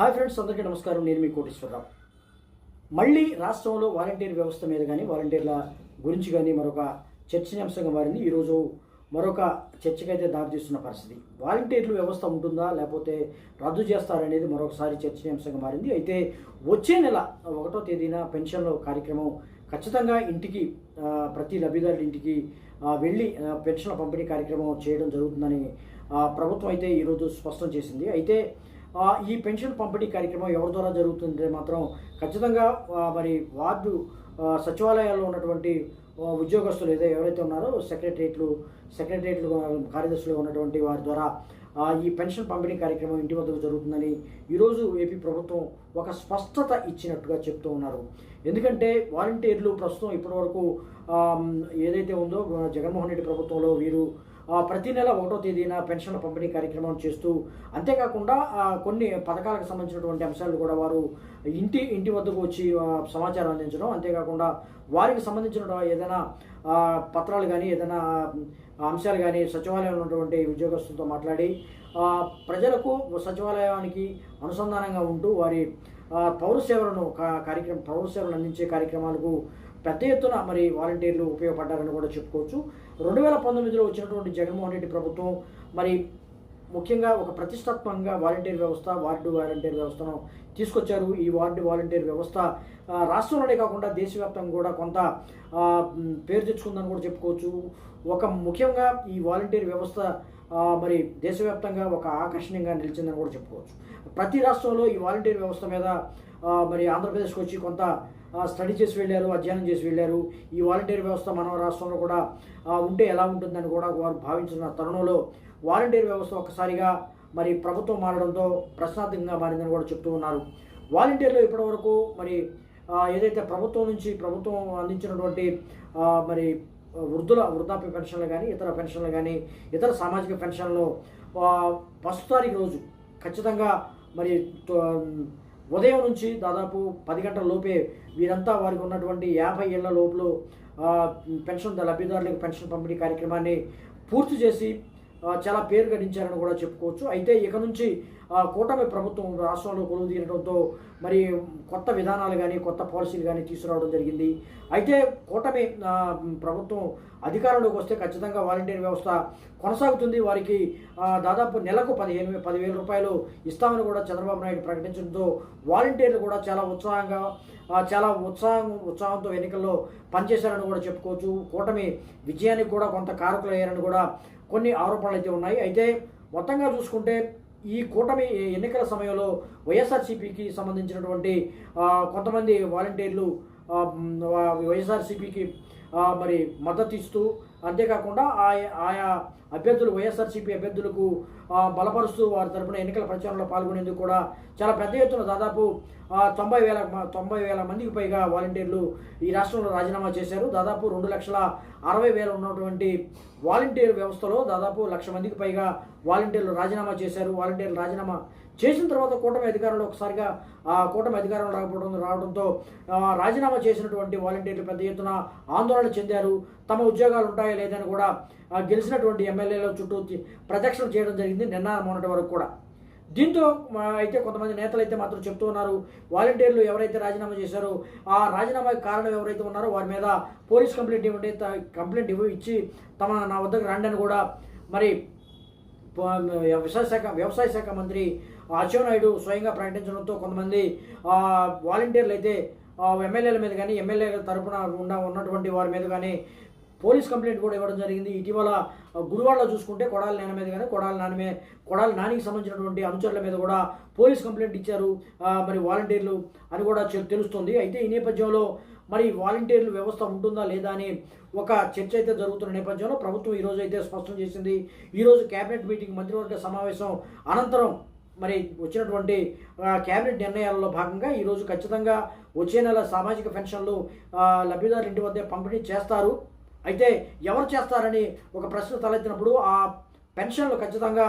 Hi friends అందరికీ నమస్కారం. నేను మీ కోటేశ్వరరావు. మళ్ళీ రాష్ట్రంలో వాలంటీర్ వ్యవస్థ మీద కానీ వాలంటీర్ల గురించి కానీ మరొక చర్చనీయాంశంగా మారింది. ఈరోజు మరొక చర్చకైతే దారితీస్తున్న పరిస్థితి. వాలంటీర్లు వ్యవస్థ ఉంటుందా లేకపోతే రద్దు చేస్తారనేది మరొకసారి చర్చనీయాంశంగా మారింది. అయితే వచ్చే నెల ఒకటో తేదీన పెన్షన్ల కార్యక్రమం ఖచ్చితంగా ఇంటికి ప్రతి లబ్ధిదారుడి ఇంటికి వెళ్ళి పెన్షన్ల పంపిణీ కార్యక్రమం చేయడం జరుగుతుందని ప్రభుత్వం అయితే ఈరోజు స్పష్టం చేసింది. అయితే ఈ పెన్షన్ పంపిణీ కార్యక్రమం ఎవరి ద్వారా జరుగుతుంటే మాత్రం ఖచ్చితంగా మరి వార్డు సచివాలయాల్లో ఉన్నటువంటి ఉద్యోగస్తులు ఏదో ఎవరైతే ఉన్నారో సెక్రటరియట్లు సెక్రటరియట్లు కార్యదర్శులు ఉన్నటువంటి వారి ద్వారా ఈ పెన్షన్ పంపిణీ కార్యక్రమం ఇంటి వద్దకు జరుగుతుందని ఈరోజు ఏపీ ప్రభుత్వం ఒక స్పష్టత ఇచ్చినట్టుగా చెప్తూ ఉన్నారు. ఎందుకంటే వాలంటీర్లు ప్రస్తుతం ఇప్పటివరకు ఏదైతే ఉందో జగన్మోహన్ రెడ్డి ప్రభుత్వంలో వీరు ప్రతి నెల ఒకటో తేదీన పెన్షన్ల పంపిణీ కార్యక్రమం చేస్తూ అంతేకాకుండా కొన్ని పథకాలకు సంబంధించినటువంటి అంశాలు కూడా వారు ఇంటి ఇంటి వద్దకు వచ్చి సమాచారం అందించడం అంతేకాకుండా వారికి సంబంధించిన ఏదైనా పత్రాలు కానీ ఏదైనా అంశాలు కానీ సచివాలయంలో ఉన్నటువంటి ఉద్యోగస్తులతో మాట్లాడి ప్రజలకు సచివాలయానికి అనుసంధానంగా ఉంటూ వారి పౌరసేవలను సేవలను కార్యక్రమం పౌరసేవలు అందించే కార్యక్రమాలకు పెద్ద ఎత్తున మరి వాలంటీర్లు ఉపయోగపడ్డారని కూడా చెప్పుకోవచ్చు. రెండు వేల పంతొమ్మిదిలో వచ్చినటువంటి జగన్మోహన్ రెడ్డి ప్రభుత్వం మరి ముఖ్యంగా ఒక ప్రతిష్టాత్మకంగా వాలంటీర్ వ్యవస్థ వార్డు వాలంటీర్ వ్యవస్థను తీసుకొచ్చారు. ఈ వార్డు వాలంటీర్ వ్యవస్థ రాష్ట్రంలోనే కాకుండా దేశవ్యాప్తంగా కూడా కొంత పేరు తెచ్చుకుందని కూడా చెప్పుకోవచ్చు. ఒక ముఖ్యంగా ఈ వాలంటీర్ వ్యవస్థ మరి దేశవ్యాప్తంగా ఒక ఆకర్షణీయంగా నిలిచిందని కూడా చెప్పుకోవచ్చు. ప్రతి రాష్ట్రంలో ఈ వాలంటీర్ వ్యవస్థ మీద మరి ఆంధ్రప్రదేశ్కి వచ్చి కొంత స్టడీ చేసి వెళ్ళారు అధ్యయనం చేసి వెళ్ళారు. ఈ వాలంటీర్ వ్యవస్థ మన రాష్ట్రంలో కూడా ఉంటే ఎలా ఉంటుందని కూడా వారు భావించిన తరుణంలో వాలంటీర్ వ్యవస్థ ఒక్కసారిగా మరి ప్రభుత్వం మారడంతో ప్రశ్నార్థకంగా మారిందని కూడా చెప్తూ ఉన్నారు. వాలంటీర్లు ఇప్పటివరకు మరి ఏదైతే ప్రభుత్వం నుంచి ప్రభుత్వం అందించినటువంటి మరి వృద్ధుల వృద్ధాప్య పెన్షన్లు కానీ ఇతర పెన్షన్లు కానీ ఇతర సామాజిక పెన్షన్లు ఫస్ట్ తారీఖు రోజు ఖచ్చితంగా మరి ఉదయం నుంచి దాదాపు పది గంటల లోపే వీరంతా వారికి ఉన్నటువంటి యాభై ఏళ్ళ లోపల పెన్షన్ లబ్ధిదారులకు పెన్షన్ పంపిణీ కార్యక్రమాన్ని పూర్తి చేసి చాలా పేరు గడించారని కూడా చెప్పుకోవచ్చు. అయితే ఇక నుంచి కూటమి ప్రభుత్వం రాష్ట్రంలో కొలువు తీరడంతో మరి కొత్త విధానాలు కానీ కొత్త పాలసీలు కానీ తీసుకురావడం జరిగింది. అయితే కూటమి ప్రభుత్వం అధికారంలోకి వస్తే ఖచ్చితంగా వాలంటీర్ వ్యవస్థ కొనసాగుతుంది. వారికి దాదాపు నెలకు పదిహేను పదివేల రూపాయలు ఇస్తామని కూడా చంద్రబాబు నాయుడు ప్రకటించడంతో వాలంటీర్లు కూడా చాలా ఉత్సాహంగా చాలా ఉత్సాహం ఉత్సాహంతో ఎన్నికల్లో పనిచేశారని కూడా చెప్పుకోవచ్చు. కూటమి విజయానికి కూడా కొంత కారకులయ్యారని కూడా కొన్ని ఆరోపణలు అయితే ఉన్నాయి. అయితే మొత్తంగా చూసుకుంటే ఈ కూటమి ఎన్నికల సమయంలో వైఎస్ఆర్సీపీకి సంబంధించినటువంటి కొంతమంది వాలంటీర్లు వైఎస్ఆర్సీపీకి మరి మద్దతు ఇస్తూ అంతేకాకుండా ఆయా అభ్యర్థులు వైఎస్ఆర్సీపీ అభ్యర్థులకు బలపరుస్తూ వారి తరపున ఎన్నికల ప్రచారంలో పాల్గొనేందుకు కూడా చాలా పెద్ద ఎత్తున దాదాపు తొంభై వేల తొంభై వేల మందికి పైగా వాలంటీర్లు ఈ రాష్ట్రంలో రాజీనామా చేశారు. దాదాపు రెండు లక్షల అరవై వేల ఉన్నటువంటి వాలంటీర్ వ్యవస్థలో దాదాపు లక్ష మందికి పైగా వాలంటీర్లు రాజీనామా చేశారు. వాలంటీర్లు రాజీనామా చేసిన తర్వాత కూటమి అధికారంలో ఒకసారిగా ఆ కూటమి అధికారంలో రాకపోవడం రావడంతో రాజీనామా చేసినటువంటి వాలంటీర్లు పెద్ద ఎత్తున ఆందోళన చెందారు. తమ ఉద్యోగాలు ఉంటాయా లేదని కూడా గెలిచినటువంటి ఎమ్మెల్యేల చుట్టూ ప్రదక్షిణ చేయడం జరిగింది నిన్న మొన్నటి వరకు కూడా. దీంతో అయితే కొంతమంది నేతలు అయితే మాత్రం చెప్తూ ఉన్నారు వాలంటీర్లు ఎవరైతే రాజీనామా చేశారో ఆ రాజీనామాకి కారణం ఎవరైతే ఉన్నారో వారి మీద పోలీస్ కంప్లైంట్ ఇవ్వండి కంప్లైంట్ ఇవ్వ ఇచ్చి తమ నా వద్దకు రండి అని కూడా మరి వ్యవసాయ శాఖ వ్యవసాయ శాఖ మంత్రి అచ్చెన్నాయుడు స్వయంగా ప్రకటించడంతో కొంతమంది వాలంటీర్లు అయితే ఎమ్మెల్యేల మీద కానీ ఎమ్మెల్యేల తరపున ఉన్న ఉన్నటువంటి వారి మీద కానీ పోలీస్ కంప్లైంట్ కూడా ఇవ్వడం జరిగింది. ఇటీవల గుడివాడలో చూసుకుంటే కొడాల నాన్న మీద కానీ కొడాల నాన్నమే కొడాల నానికి సంబంధించినటువంటి అనుచరుల మీద కూడా పోలీస్ కంప్లైంట్ ఇచ్చారు. మరి వాలంటీర్లు అని కూడా తెలుస్తుంది. అయితే ఈ నేపథ్యంలో మరి వాలంటీర్లు వ్యవస్థ ఉంటుందా లేదా అని ఒక చర్చ అయితే జరుగుతున్న నేపథ్యంలో ప్రభుత్వం ఈరోజు అయితే స్పష్టం చేసింది. ఈరోజు కేబినెట్ మీటింగ్ మంత్రివర్గ సమావేశం అనంతరం మరి వచ్చినటువంటి కేబినెట్ నిర్ణయాలలో భాగంగా ఈరోజు ఖచ్చితంగా వచ్చే నెల సామాజిక పెన్షన్లు లబ్ధిదారు ఇంటి వద్దే పంపిణీ చేస్తారు. అయితే ఎవరు చేస్తారని ఒక ప్రశ్న తలెత్తినప్పుడు ఆ పెన్షన్లు ఖచ్చితంగా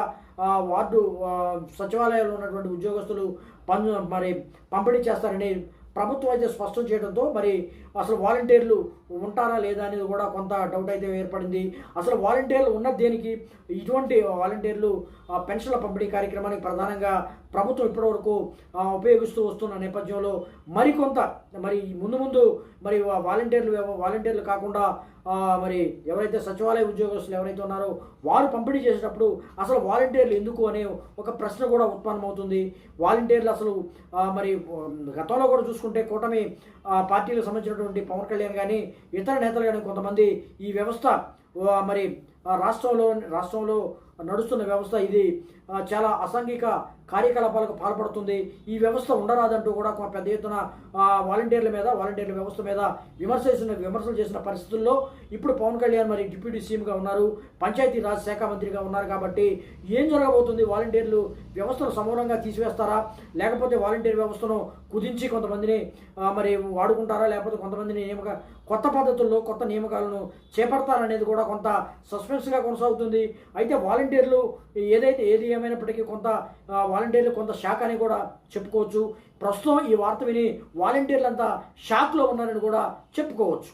వార్డు సచివాలయంలో సచివాలయాల్లో ఉన్నటువంటి ఉద్యోగస్తులు పన్ను మరి పంపిణీ చేస్తారని ప్రభుత్వం అయితే స్పష్టం చేయడంతో మరి అసలు వాలంటీర్లు ఉంటారా లేదా అనేది కూడా కొంత డౌట్ అయితే ఏర్పడింది. అసలు వాలంటీర్లు ఉన్న దేనికి ఇటువంటి వాలంటీర్లు పెన్షన్ల పంపిణీ కార్యక్రమానికి ప్రధానంగా ప్రభుత్వం ఇప్పటివరకు ఉపయోగిస్తూ వస్తున్న నేపథ్యంలో మరికొంత మరి ముందు ముందు మరి వాలంటీర్లు వాలంటీర్లు కాకుండా మరి ఎవరైతే సచివాలయ ఉద్యోగస్తులు ఎవరైతే ఉన్నారో వారు పంపిణీ చేసేటప్పుడు అసలు వాలంటీర్లు ఎందుకు అనే ఒక ప్రశ్న కూడా ఉత్పన్నమవుతుంది. వాలంటీర్లు అసలు మరి గతంలో కూడా చూసుకుంటే కూటమి పార్టీలకు సంబంధించినటువంటి పవన్ కళ్యాణ్ కానీ ఇతర నేతలు కానీ కొంతమంది ఈ వ్యవస్థ మరి రాష్ట్రంలో రాష్ట్రంలో నడుస్తున్న వ్యవస్థ ఇది చాలా అసాంఘిక కార్యకలాపాలకు పాల్పడుతుంది. ఈ వ్యవస్థ ఉండరాదంటూ కూడా పెద్ద ఎత్తున వాలంటీర్ల మీద వాలంటీర్ల వ్యవస్థ మీద విమర్శ చేసిన విమర్శలు చేసిన పరిస్థితుల్లో ఇప్పుడు పవన్ కళ్యాణ్ మరి డిప్యూటీ సీఎంగా ఉన్నారు పంచాయతీ రాజ్ శాఖ మంత్రిగా ఉన్నారు కాబట్టి ఏం జరగబోతుంది? వాలంటీర్లు వ్యవస్థను సమూలంగా తీసివేస్తారా? లేకపోతే వాలంటీర్ వ్యవస్థను కుదించి కొంతమందిని మరి వాడుకుంటారా? లేకపోతే కొంతమందిని నియమక కొత్త పద్ధతుల్లో కొత్త నియామకాలను చేపడతారనేది కూడా కొంత సస్పెన్స్గా కొనసాగుతుంది. అయితే వాలంటీర్లు ఏదైతే ఏది ఏమైనప్పటికీ కొంత వాలంటీర్లు కొంత షాక్ అని కూడా చెప్పుకోవచ్చు. ప్రస్తుతం ఈ వార్త విని వాలంటీర్లంతా షాక్లో ఉన్నారని కూడా చెప్పుకోవచ్చు.